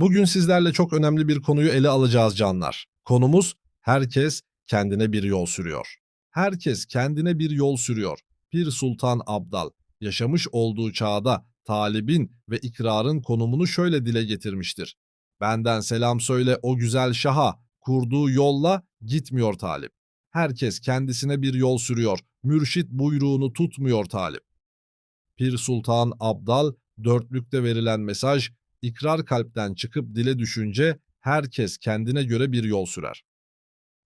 Bugün sizlerle çok önemli bir konuyu ele alacağız canlar. Konumuz herkes kendine bir yol sürüyor. Herkes kendine bir yol sürüyor. Pir Sultan Abdal yaşamış olduğu çağda talibin ve ikrarın konumunu şöyle dile getirmiştir. Benden selam söyle o güzel şaha, kurduğu yolla gitmiyor talip. Herkes kendisine bir yol sürüyor, mürşit buyruğunu tutmuyor talip. Pir Sultan Abdal, dörtlükte verilen mesaj, ikrar kalpten çıkıp dile düşünce herkes kendine göre bir yol sürer.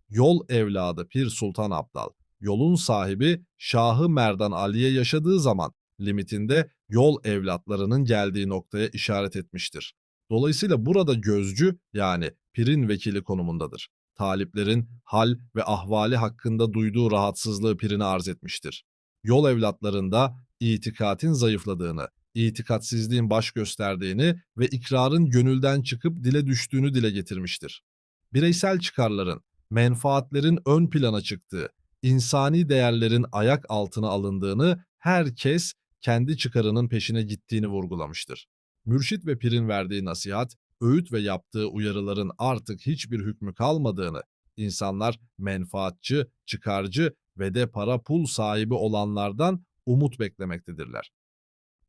Yol evladı Pir Sultan Abdal, yolun sahibi Şahı Merdan Ali'ye yaşadığı zaman limitinde yol evlatlarının geldiği noktaya işaret etmiştir. Dolayısıyla burada gözcü yani pirin vekili konumundadır. Taliplerin hal ve ahvali hakkında duyduğu rahatsızlığı pirine arz etmiştir. Yol evlatlarında itikatin zayıfladığını, itikatsizliğin baş gösterdiğini ve ikrarın gönülden çıkıp dile düştüğünü dile getirmiştir. Bireysel çıkarların, menfaatlerin ön plana çıktığı, insani değerlerin ayak altına alındığını herkes kendi çıkarının peşine gittiğini vurgulamıştır. Mürşit ve pirin verdiği nasihat, öğüt ve yaptığı uyarıların artık hiçbir hükmü kalmadığını, insanlar menfaatçı, çıkarcı ve de para pul sahibi olanlardan umut beklemektedirler.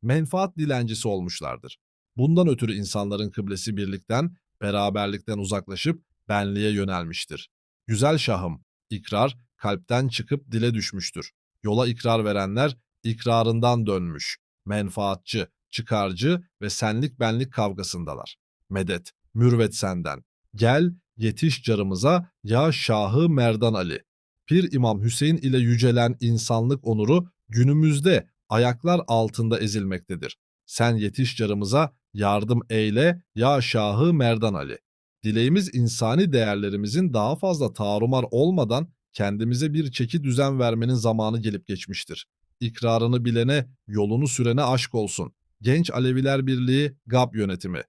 Menfaat dilencisi olmuşlardır. Bundan ötürü insanların kıblesi birlikten, beraberlikten uzaklaşıp benliğe yönelmiştir. Güzel şahım, ikrar kalpten çıkıp dile düşmüştür. Yola ikrar verenler ikrarından dönmüş, menfaatçı, çıkarcı ve senlik benlik kavgasındalar. Medet, mürvet senden. Gel, yetiş carımıza ya Şahı Merdan Ali. Pir İmam Hüseyin ile yücelen insanlık onuru günümüzde ayaklar altında ezilmektedir. Sen yetiş carımıza yardım eyle ya Şahı Merdan Ali. Dileğimiz insani değerlerimizin daha fazla tarumar olmadan kendimize bir çeki düzen vermenin zamanı gelip geçmiştir. İkrarını bilene, yolunu sürene aşk olsun. Genç Aleviler Birliği GAP yönetimi.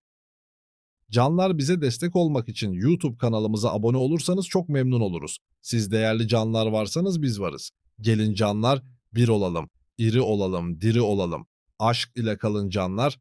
Canlar bize destek olmak için YouTube kanalımıza abone olursanız çok memnun oluruz. Siz değerli canlar varsanız biz varız. Gelin canlar bir olalım, iri olalım, diri olalım. Aşk ile kalın canlar,